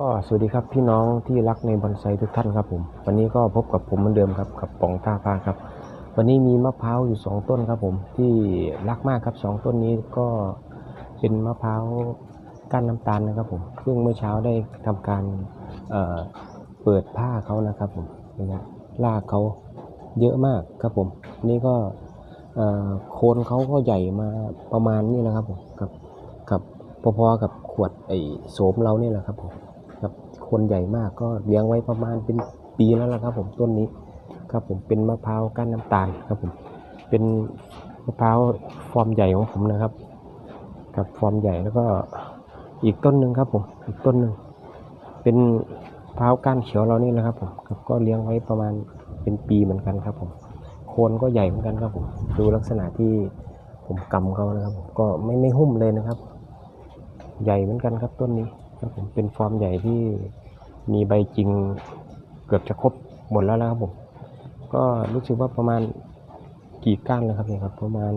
ก็สวัสดีครับพี่น้องที่รักในบอนไซทุกท่านครับผมวันนี้ก็พบกับผมเหมือนเดิมครับกับปองท่าพาครับ วันนี้มีมะพร้าวอยู่สองต้นครับผมที่รักมากครับสองต้นนี้ก็เป็นมะพร้าวก้านน้ำตาลนะครับผมซึ่งเมื่อเช้าได้ทำการเเปิดผ้าเขานะครับผมนี่นะรากเขาเยอะมากครับผม นี่ก็โคนเขาก็ใหญ่มาประมาณนี้นะครับผมกับกับพอๆกับขวดไอ้โสมเราเนี่ยแหละครับผม คนใหญ่มากก็เลี้ยงไว้ประมาณเป็นปีแล้วล่ะครับ ผมต้นนี้ครับผมเป็นมะพร้าวก้านน้ำตาลครับผมเป็นมะพร้าวฟอร์มใหญ่ของผมนะครับกับฟอร์มใหญ่แล้วก็อีกต้นหนึ่งครับผมอีกต้นหนึ่งเป็นพร้าวก้านเขียวเรานี่แหละครับผมครับก็เลี้ยงไว้ประมาณเป็นปีเหมือนกันครับผมโคนก็ใหญ่เหมือนกันครับผมดูลักษณะที่ผมกำเขานะครับ ก็ไม่ไม่หุ้มเลยนะครับ ใหญ่เหมือนกันครับต้นนี้ ครับผมเป็นฟอร์มใหญ่ที่มีใบจริงเกือบจะครบหมดแล้วนะครับผม ก็รู้สึกว่าประมาณกี่ก้านแล้วครับเนี่ยครับ ประมาณ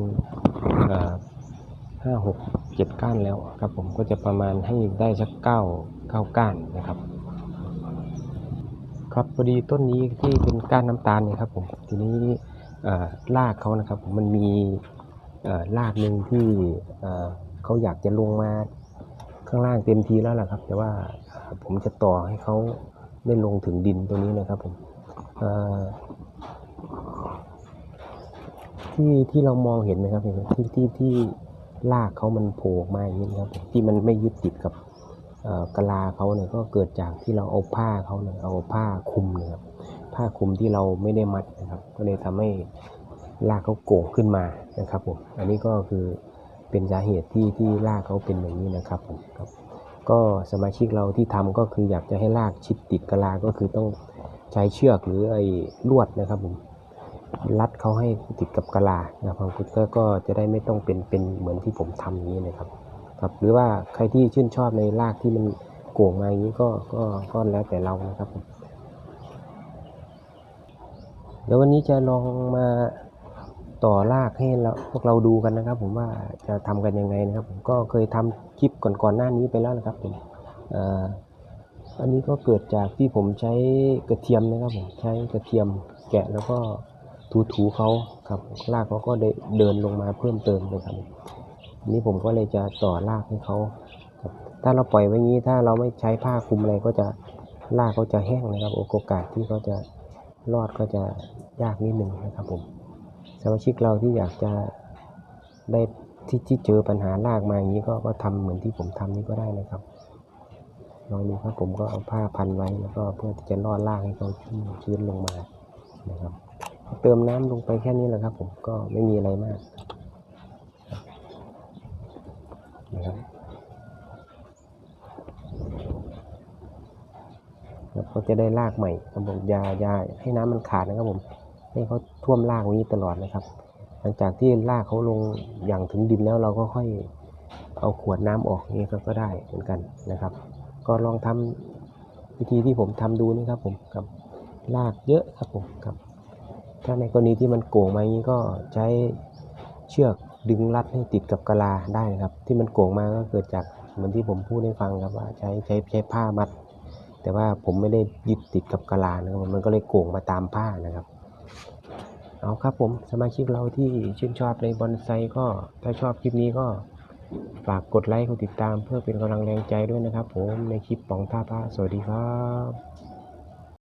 ห้าหกเจ็ดก้านแล้วครับผมก็จะประมาณให้ได้สักเก้าเก้าก้านนะครับ ครับพอดีต้นนี้ที่เป็นก้านน้ำตาลเนี่ยครับผมทีนี้รากเขานะครับผมมันมีรากหนึ่งที่เขาอยากจะลงมา ข้างล่างเต็มทีแล้วล่ะครับ แต่ว่าผมจะต่อให้เขาได้ลงถึงดินตัวนี้นะครับผมที่ที่เรามองเห็นไหมครับที่ที่ที่รากเขามันโผล่ออกมาอย่างนี้ครับที่มันไม่ยึดติดกับกะลาเขาเนี่ยก็เกิดจากที่เราเอาผ้าเขาเนี่ยเอาผ้าคลุมเนะครับผ้าคลุมที่เราไม่ได้มัดนะครับ ก็เลยทำให้รากเขาโก่งขึ้นมานะครับผมอันนี้ก็คือ เป็นสาเหตุที่ที่รากเขาเป็นอย่างนี้นะครับผมครับ ก็สมาชิกเราที่ทำก็คืออยากจะให้รากชิดติดกะลาก็คือต้องใช้เชือกหรือไอ้ลวดนะครับผมรัดเขาให้ติดกับกะลานะครับผมก็ก็จะได้ไม่ต้องเป็นเป็นเหมือนที่ผมทำอย่านี้นะครับครับ หรือว่าใครที่ชื่นชอบในรากที่มันโก่งมาอย่างนี้ก็ก็ก็แล้วแต่เรานะครับผมเดี๋ยววันนี้จะลองมา ต่อรากให้เราพวกเราดูกันนะครับ ผมว่าจะทำกันยังไงนะครับ ผมก็เคยทำคลิปก่อนๆหน้านี้ไปแล้วนะครับผมอันนี้ก็เกิดจากที่ผมใช้กระเทียมนะครับผมใช้กระเทียมแกะแล้วก็ถูๆเขาครับรากเขาก็ได้เดินลงมาเพิ่มเติมเลยครับนนี้ผมก็เลยจะต่อรากให้เขาครับถ้าเราปล่อยไว้งี้ถ้าเราไม่ใช้ผ้าคลุมอะไรก็จะรากเขาจะแห้งนะครับโอกาสที่เขาจะรอดก็จะยากนิดหนึ่งนะครับผม สมาชิกเราที่อยากจะได้ที่ที่เจอปัญหารากมาอย่างนี้ก็ก็ทำเหมือนที่ผมทำนี้ก็ได้นะครับลองดูครับผมก็เอาผ้าพันไว้แล้วก็เพื่อที่จะลอดรากให้เขาชุ่มชื้นลงมานะครับ เติมน้ำลงไปแค่นี้แหละครับ ผมก็ไม่มีอะไรมากนะครับแล้วก็จะได้รากใหม่ครับผมยายาให้น้ำมันขาดนะครับผม ให้เขาท่วมรากไว้นี้ตลอดนะครับ หลังจากที่รากเขาลงอย่างถึงดินแล้วเราก็ค่อยเอาขวดน้ำออกนี่ก็ได้เหมือนกันนะครับ ก็ลองทำวิธีที่ผมทำดูนี่ครับผมกับรากเยอะครับผมครับ ถ้าในกรณีที่มันโก่งมาอย่างนี้ก็ใช้เชือกดึงรัดให้ติดกับกะลาได้นะครับ ที่มันโก่งมาก็เกิดจากเหมือนที่ผมพูดให้ฟังครับว่าใช้ใช้ใช้ผ้ามัด แต่ว่าผมไม่ได้ยึดติดกับกะลานะครับมันก็เลยโก่งมาตามผ้านะครับ เอาครับผมสมาชิกเราที่ชื่นชอบในบอนไซก็ถ้าชอบคลิปนี้ก็ฝากกดไลค์กดติดตามเพื่อเป็นกำลังแรงใจด้วยนะครับผมในคลิปปองท่าพระสวัสดีครับ